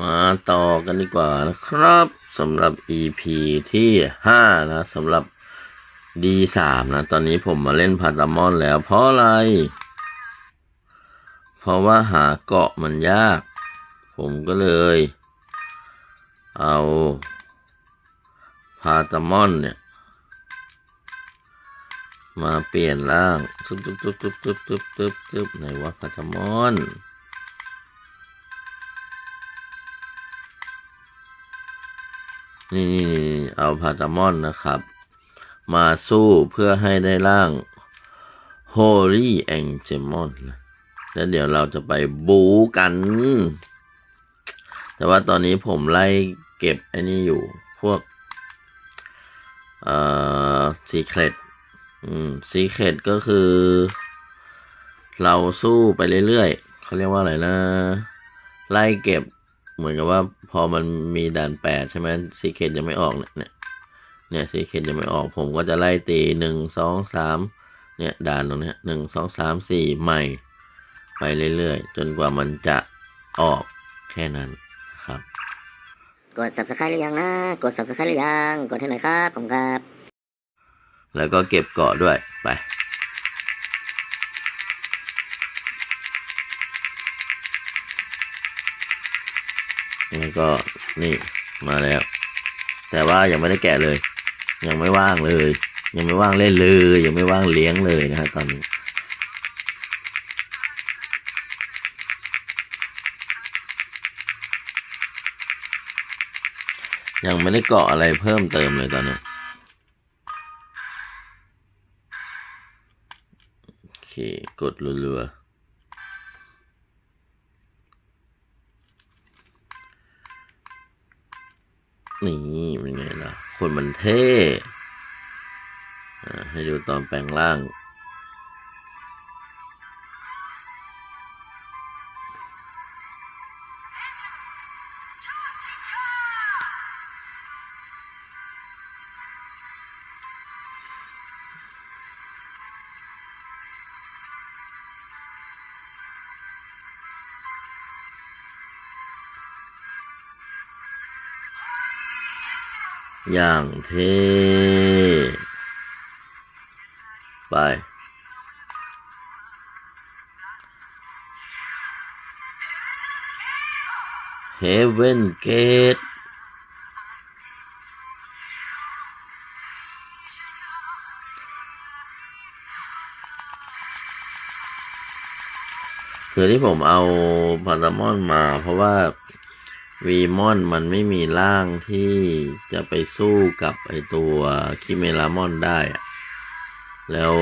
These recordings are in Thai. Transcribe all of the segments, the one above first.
มาต่อกันดีกว่านะครับสำหรับ EP ที่ 5 นะสำหรับ D3 นะ ตอนนี้ผมมาเล่นพาตามอนแล้ว เพราะอะไร เพราะว่าหาเกาะมันยาก ผมก็เลย เอาพาตามอนเนี่ย มาเปลี่ยนร่างตึ๊บตึ๊บตึ๊บตึ๊บตึ๊บตึ๊บตึ๊บไหนวะพาตามอน นี่ๆเอาพาตามอนนะครับ มาสู้เพื่อให้ได้ร่าง Holy Angemon นแล้วเดี๋ยวเราจะไปบูกัน แต่ว่าตอนนี้ผมไล่เก็บไอ้นี่อยู่ พวก เอ่อ Secret อืม Secret ก็คือ เราสู้ไปเรื่อยๆเขาเรียกว่าอะไรนะ ไล่เก็บ เหมือนกับว่าพอมันมีด่านแปดใช่ไหมซีเคทยังไม่ออกเนี่ยเนี่ยเนี่ยซีเคทยังไม่ออกผมก็จะไล่ตีหนึ่งสองสามเนี่ยด่านตรงเนี้ยหนึ่งสองสามสี่ใหม่ ไปเรื่อยๆ จนกว่ามันจะออกแค่นั้นครับ กด subscribe หรือยังนะ กด subscribe หรือยัง กดให้หน่อยครับผมครับ แล้วก็เก็บเกาะด้วยไป แล้วก็นี่มาแล้ว แต่ว่ายังไม่ได้แกะเลย ยังไม่ว่างเลย ยังไม่ว่างเล่นเลย ยังไม่ว่างเลี้ยงเลยนะฮะตอนนี้ยังไม่ได้เกาะอะไรเพิ่มเติมเลยตอนนี้โอเค กดรัวๆ นี่เป็นไงล่ะ คนมันเท่ให้ดูตอนแปลงร่าง อย่างเท่ไป Heaven Gate คือที่ผมเอาพาตามอนมาเพราะว่า วีมอนมันไม่มีร่างที่จะไปสู้กับไอตัวคิเมรามอนได้อะแล้ว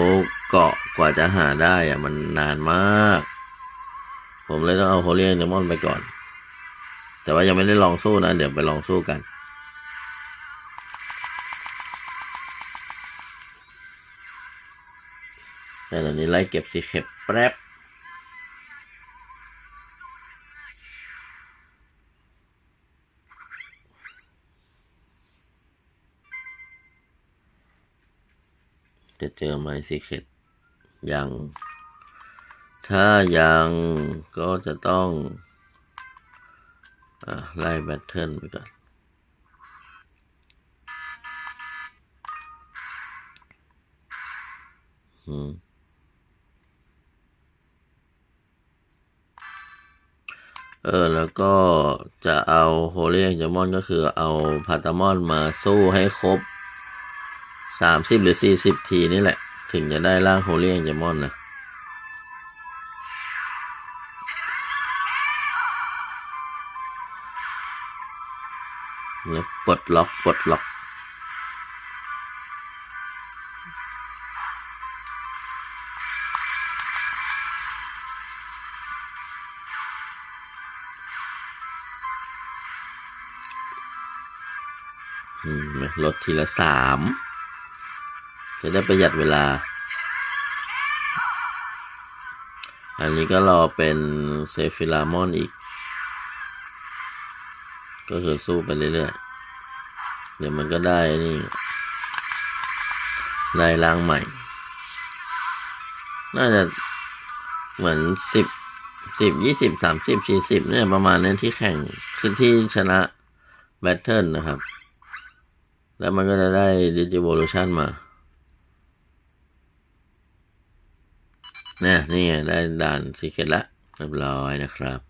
เกาะกว่าจะหาได้อะมันนานมาก ผมเลยต้องเอาโฮเลียนเดมอนไปก่อน แต่ว่ายังไม่ได้ลองสู้นะ เดี๋ยวไปลองสู้กัน แต่ตอนนี้ไล่เก็บสีเข็บแป๊บ จะเจอไมซีเคตยัง ถ้ายังก็จะต้องอไล่แบตเทิลไปก่อนอืมเออ แล้วก็จะเอาโฮเลียงจามอนก็คือเอาพาตามอนมาสู้ให้ครบ สามสิบหรือสี่สิบทีนี่แหละ ถึงจะได้ร่างโฮเลี่ยงจมอนนะแล้วปลดล็อกปลดล็อก ลดทีละสาม จะได้ประหยัดเวลา อันนี้ก็รอเป็นเซฟิลามอนอีก ก็คือสู้ไปเรื่อยๆ เดี๋ยวมันก็ได้นี่ ได้ร่างใหม่ น่าจะเหมือนสิบสิบยี่สิบสามสิบสี่สิบเนี่ยประมาณนี้นที่แข่งคือที่ชนะแบทเทิลนะครับ แล้วมันก็จะได้ดิจิ v o l u t i o n มา เนี่ยนี่ไงได้ด่านซีเค t ละเรียบร้อยนะครับ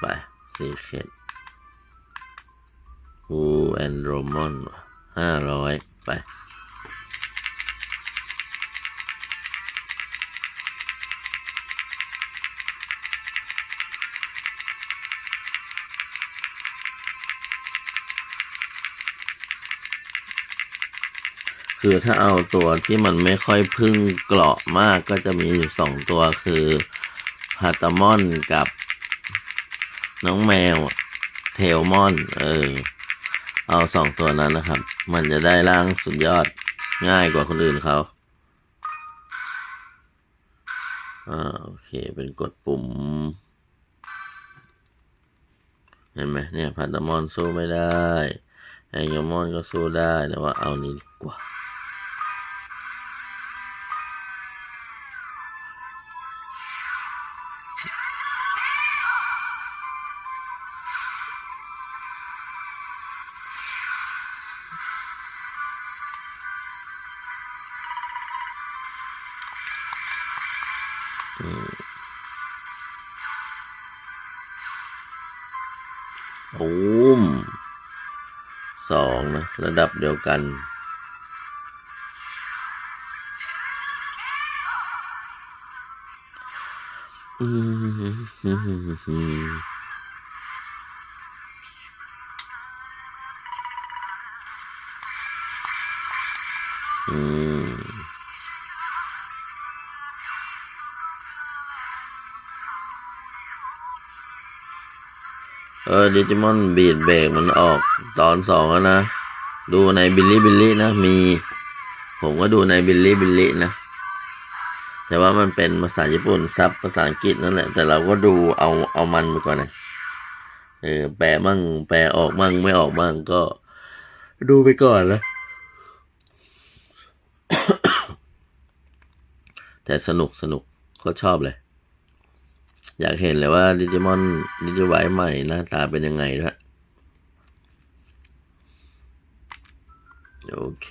ไปซีเค t ฮูแอนโรมอนห้าร้อยไป คือถ้าเอาตัวที่มันไม่ค่อยพึ่งเกราะมากก็จะมีอยู่สองตัวคือพาตามอนกับน้องแมวเทลมอน เออ เอาสองตัวนั้นนะครับ มันจะได้ร่างสุดยอดง่ายกว่าคนอื่นเขาอ่าโอเค เป็นกดปุ่ม เห็นไหมเนี่ยพาตามอนสู้ไม่ได้แองโยมอนก็สู้ได้แต่ว่าเอานี้ดีกว่า บูมสองนะ ระดับเดียวกัน อืม เออดิจิมอนบีดเบรกมันออกตอนสองแล้วนะ ดูในบิลลี่บิลลี่นะมี ผมก็ดูในบิลลี่บิลลี่นะ แต่ว่ามันเป็นภาษาญี่ปุ่นซับภาษาอังกฤษนั่นแหละ แต่เราก็ดูเอาเอามันไปก่อนนะเออแปลมั่ง แปลออกมั่งไม่ออกมั่งก็ ดูไปก่อนนะแต่สนุกสนุกก็ชอบเลย อยากเห็นเลยว่าดิจิมอนดิจิไวใหม่หน้าตาเป็นยังไงด้วยโอเค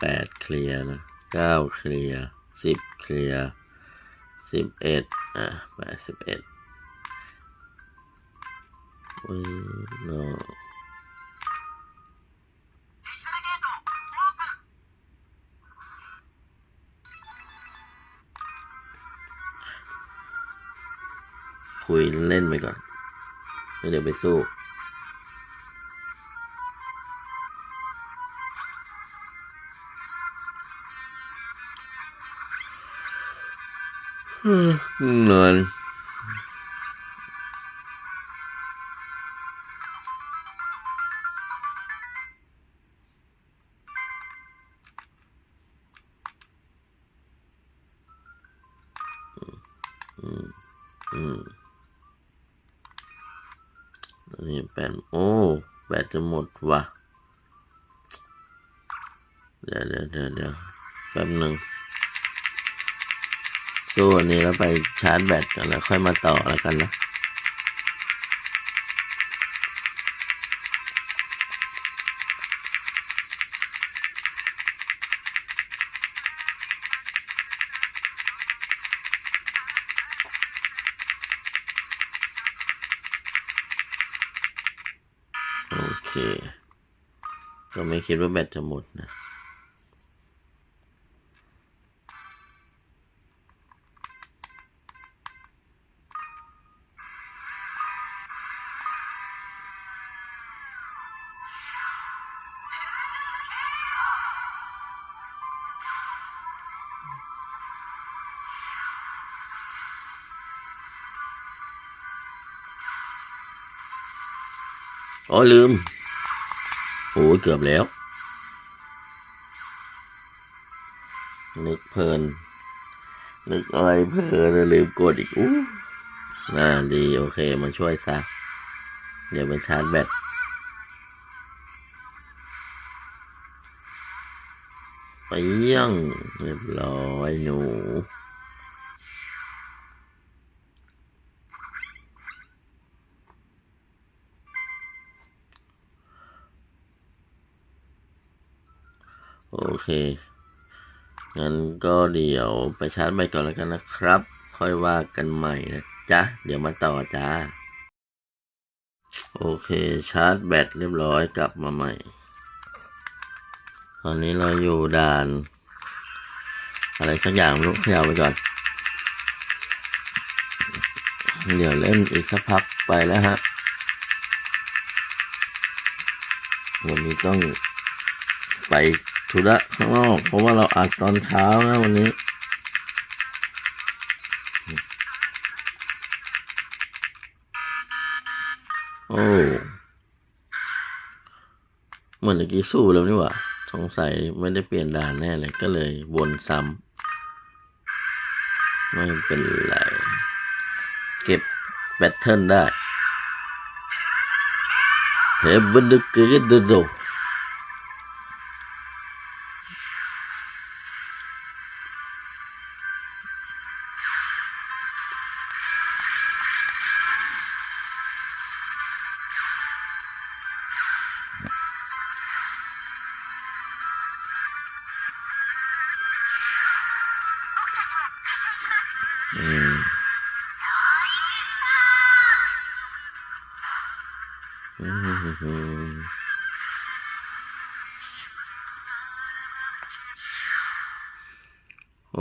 แปดเคลียร์นะเก้าเคลียร์สิบเคลียร์สิบเอ็ดอะแปดสิบเอ็ดอืมเคุยเล่นไปก่อนแล้วเดี๋ยวไปสู้นอ จะหมดว่ะเดี๋ยวเดี๋ยวเดี๋ยวเดี๋ยวแป๊บหนึ่งสู้อันนี้แล้วไปชาร์จแบตกันแล้วค่อยมาต่อแล้วกันนะ โอเค ก็ไม่คิดว่าแบตจะหมดนะอ๋อลืม โอ้ยเกือบแล้ว นึกเพลิน นึกอะไรเพลินลืมกดอีกอู้น่าดี โอเคมาช่วยซะ เดี๋ยวไปชาร์จแบตไปยังเรียบร้อยหนู โอเค งั้นก็เดี๋ยวไปชาร์จแบตก่อนแล้วกันนะครับ ค่อยว่ากันใหม่นะจ๊ะ เดี๋ยวมาต่อจ้า โอเคชาร์จแบตเรียบร้อยกลับมาใหม่ ตอนนี้เราอยู่ด่าน อะไรสักอย่างไม่รู้เขย่าไปก่อน เดี๋ยวเล่นอีกสักพักไปแล้วฮะวันนี้ต้องไป ธุระข้างนอกเพราะว่าเราอัดตอนเช้านะวันนี้โอ้เหมือนเมื่อกี้สู้แล้วนี่หว่า สงสัยไม่ได้เปลี่ยนด่านแน่เลยก็เลยวนซ้ำไม่เป็นไร เก็บแบตเทิลได้เฮ้ยบันดึกเกิดดูดู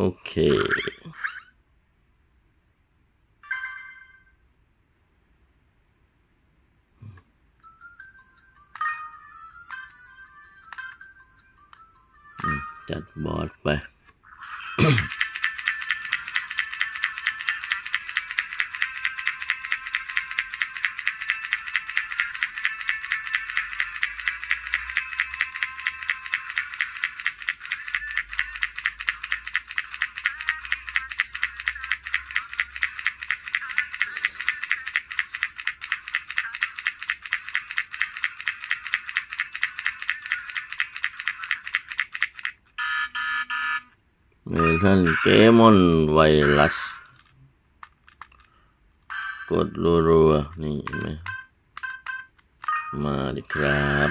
โเมทันเกมอนไวรัส กดรัวๆนี่เห็นไหมมาดิครับ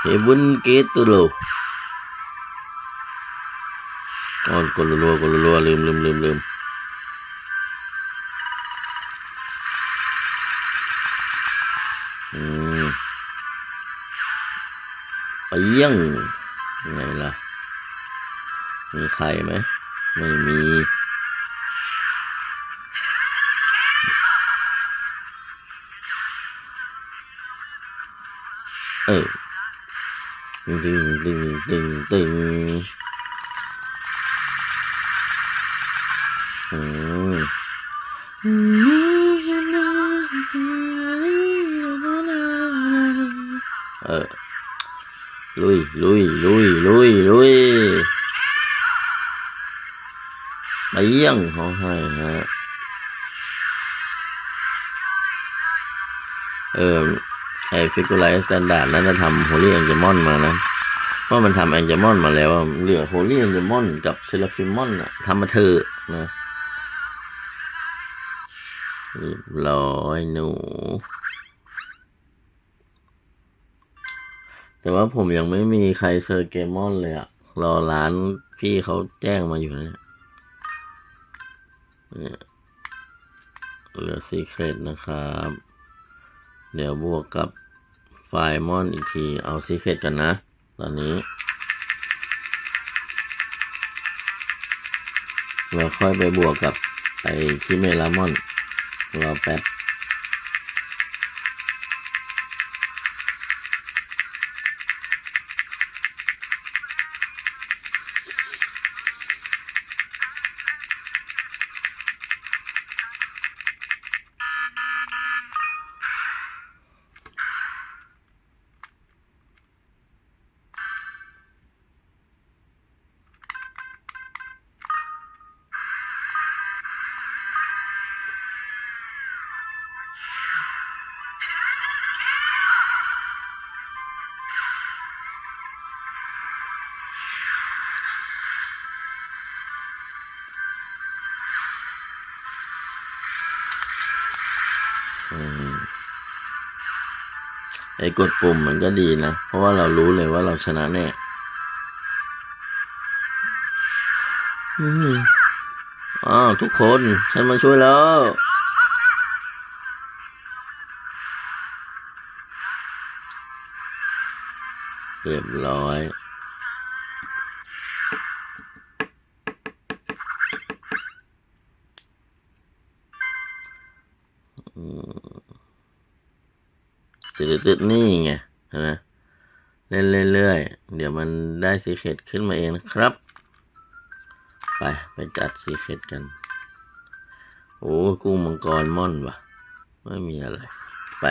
เฮบุนเกตุโลอ๋อกดรัวๆกดรัวๆลืมลืมลืมลืม เยี่ยงไงล่ะ มีใครไหมไม่มีเออตึงตึงตึงตึงตึงอืม ลุยลุยลุยลุยลุยไปเยี่ยงเขาให้ฮะเออไอฟิก u ไลท์สแตนดาร์ดนั้นจะทำโฮลี่แองเจมอนมานะเพราะมันทำแองเจมอนมาแล้วเหลือโฮลี่แองเจมอนกับเซราฟิมอนอะทำมาเถอะนะเรียบร้อยหนู แต่ว่าผมยังไม่มีใครเซอร์เกมอนเลยอะรอร้านพี่เขาแจ้งมาอยู่นะเนี่ยเหลือซีเครตนะครับ เดี๋ยวบวกกับไฟมอนอีกที เอาซีเครตกันนะ ตอนนี้เราค่อยไปบวกกับไอ้คิเมลามอน รอแป๊บ ไอ้กดปุ่มมันก็ดีนะ เพราะว่าเรารู้เลยว่าเราชนะแน่อืมอ้าวทุกคนฉันมาช่วยแล้วเรียบร้อย ตืดนี่ไงนะเล่นเรื่อยๆ เดี๋ยวมันได้สีเขตขึ้นมาเองนะครับ ไป ไปจัดสีเขตกัน โอ้กุ้งมังกรม่อนวะไม่มีอะไร ไป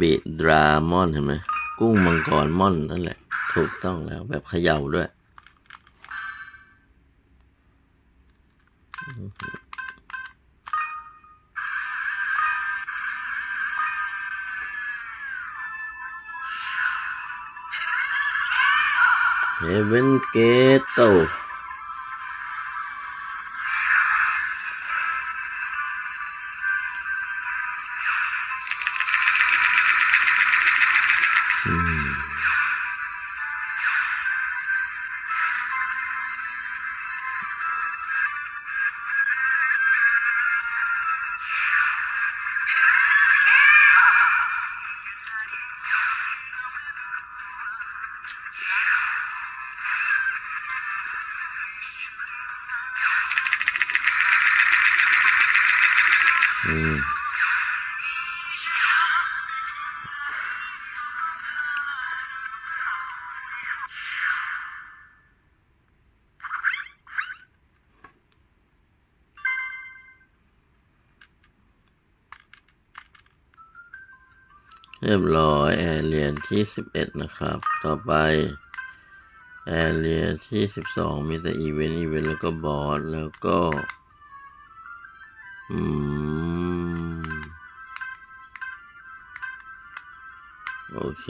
บิดรามอนเห็นไหมกุ้งมังกรม่อนนั่นแหละ ถูกต้องแล้วแบบเขย่าด้วย เฮเวนเกตโต เรียบร้อยแอร์เรียนที่สิบเอ็ดนะครับ ต่อไปแอร์เรียที่สิบสองมีแต่อีเวนต์อีเวนต์แล้วก็บอร์ดแล้วก็อืมโอเค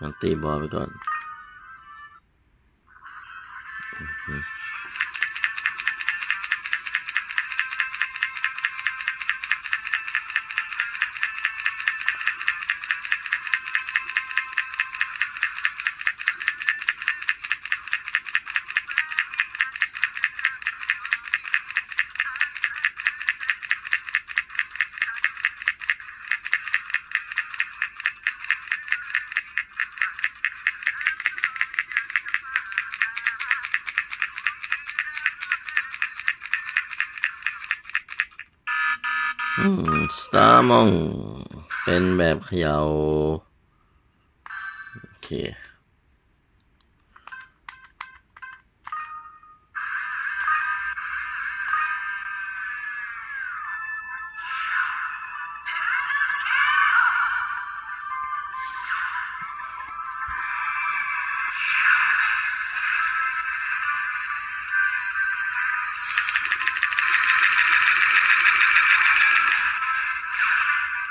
งั้นตีบอลไปก่อน สตาร์มอง เป็นแบบเขยา่าโอเค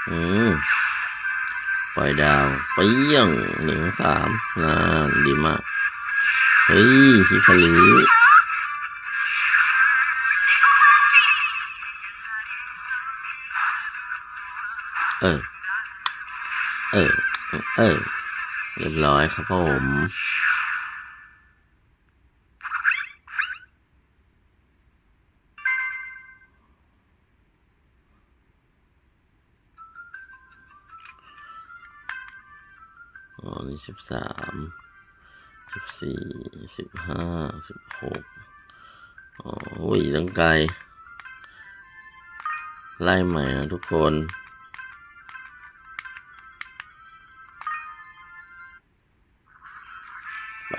อืมปล่อยดาวเปี้ยงหนึ่งสามนานดีมากเฮ้ยฮิคาริเออ เออ เออ เรียบร้อยครับผม สิบสามสิบสี่สิบห้าสิบหกอ๋อโอ้ยตั้งไกล ไล่ใหม่นะทุกคนไป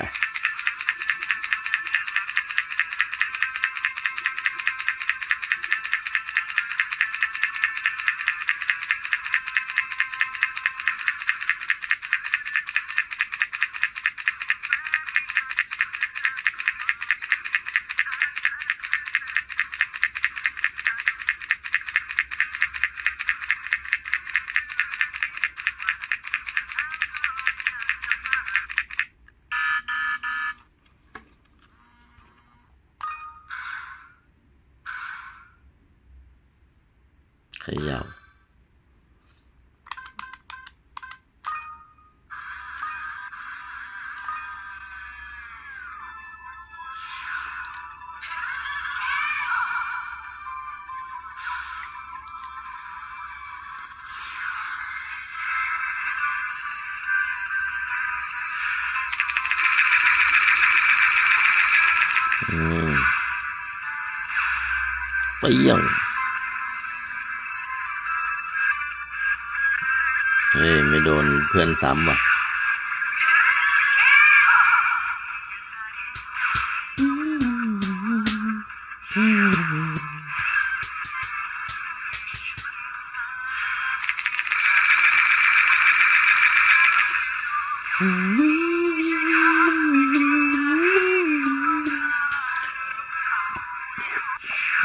เปรี้ยงเฮ้ยไม่โดนเพื่อนซ้ำว่ะ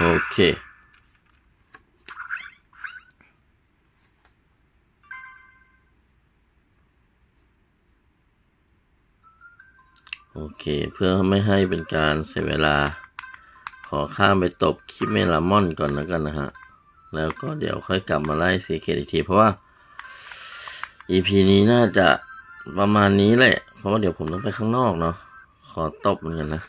โอเคโอเค เพื่อไม่ให้เป็นการเสียเวลา ขอข้ามไปตบคิเมลามอนก่อนแล้วกันนะฮะ แล้วก็เดี๋ยวค่อยกลับมาไล่ซีเคอีกที เพราะว่า EP นี้น่าจะประมาณนี้แหละ เพราะว่าเดี๋ยวผมต้องไปข้างนอกเนาะ ขอตบเหมือนกันนะ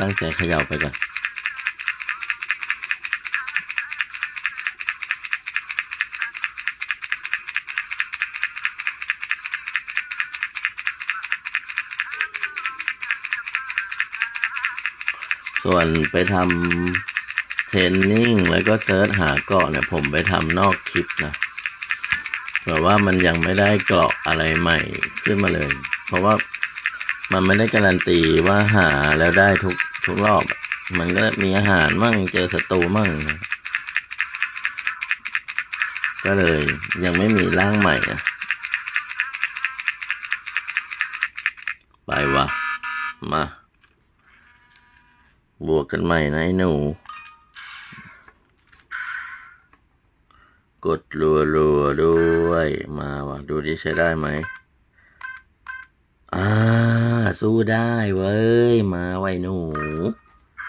ตั้งใจเขย่าไปก่อนส่วนไปทำเทรนนิ่งแล้วก็เซิร์ชหาเกาะเนี่ยผมไปทำนอกคลิปนะแต่ว่ามันยังไม่ได้เกาะอะไรใหม่ขึ้นมาเลย เพราะว่ามันไม่ได้การันตีว่าหาแล้วได้ทุก ทุกรอบ มันก็มีอาหารมั่งเจอศัตรูมั่งนะก็เลยยังไม่มีร่างใหม่นะไปวะมา บวกกันใหม่นะไอ้หนู กดรัวรัวๆด้วย มาวะดูดิใช้ได้ไหม อ่า สู้ได้เว้ย มาไว้หนู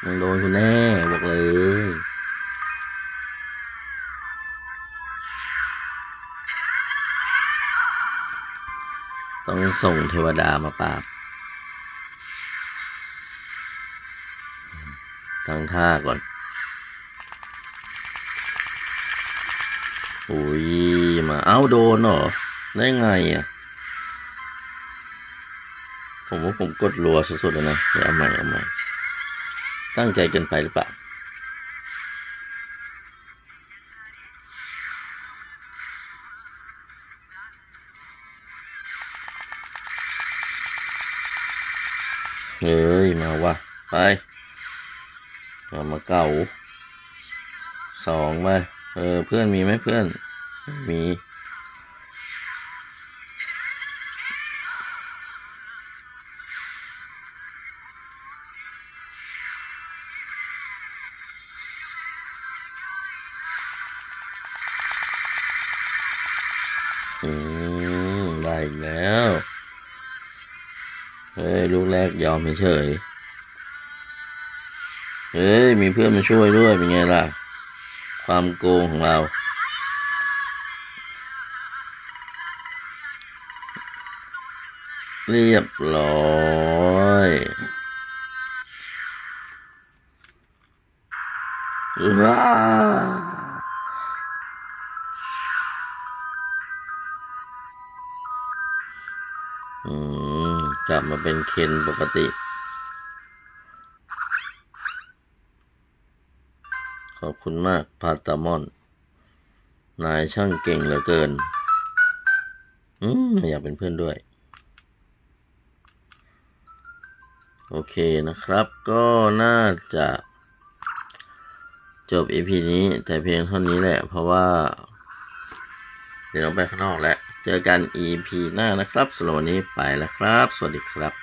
มึงโดนคุณแน่บอกเลยต้องส่งเทวดามาปราบตั้งท่าก่อน อุ้ย มา เอ้า โดนเหรอ ได้ไงอะ ผมว่าผมกดรัวสุดๆแล้วนะเอาใหม่เอาใหม่ ตั้งใจเกินไปหรือเปล่าเฮ้ย มาวะไปเอามาเก่าสองไปเออ เพื่อนมีไหมเพื่อนม่ กแรกยอมเฉยเฮ้ยมีเพื่อนมาช่วยด้วยเป็นไงล่ะ ความโกงของเรา เรียบร้อยว้า กลับมาเป็นเคนปกติ ขอบคุณมากพาตามอน นายช่างเก่งเหลือเกิน อืมอยากเป็นเพื่อนด้วย โอเคนะครับ ก็น่าจะจบ EP นี้แต่เพียงเท่านี้แหละ เพราะว่า เดี๋ยวเราไปข้างนอกแล้ว เจอกัน EP หน้านะครับสำหรับวันนี้ไปแล้วครับ สวัสดีครับ